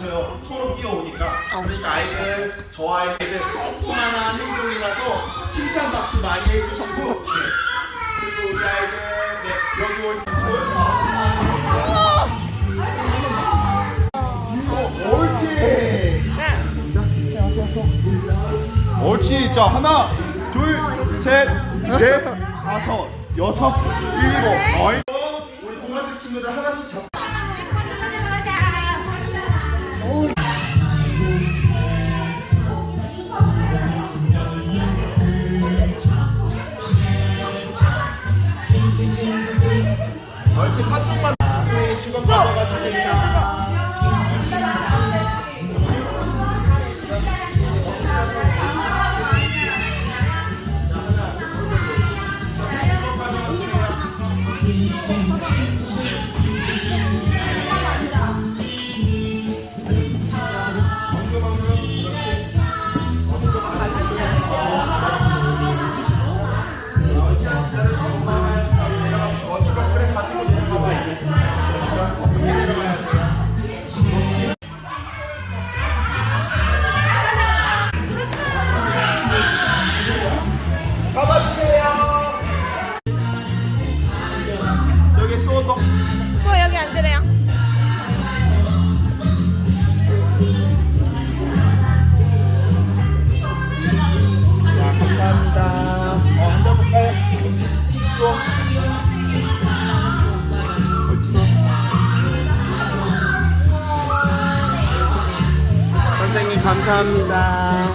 저요 서로 뛰어오니까 그러니까 아이들 저와의 아이들 조그만한 행동이라도 칭찬 박수 많이 해주시고 네. 그리고 우리 아이들 네 여기 올 어, 옳지. 옳지 자 하나 둘셋넷 다섯 여섯 일곱. 어이 우리 동아스 친구들 하나씩 잡 옳지 파충만 네, 주먹 가져가 주세요 잡아 자, 어, 앉아볼까요? 수업. 선생님 감사합니다.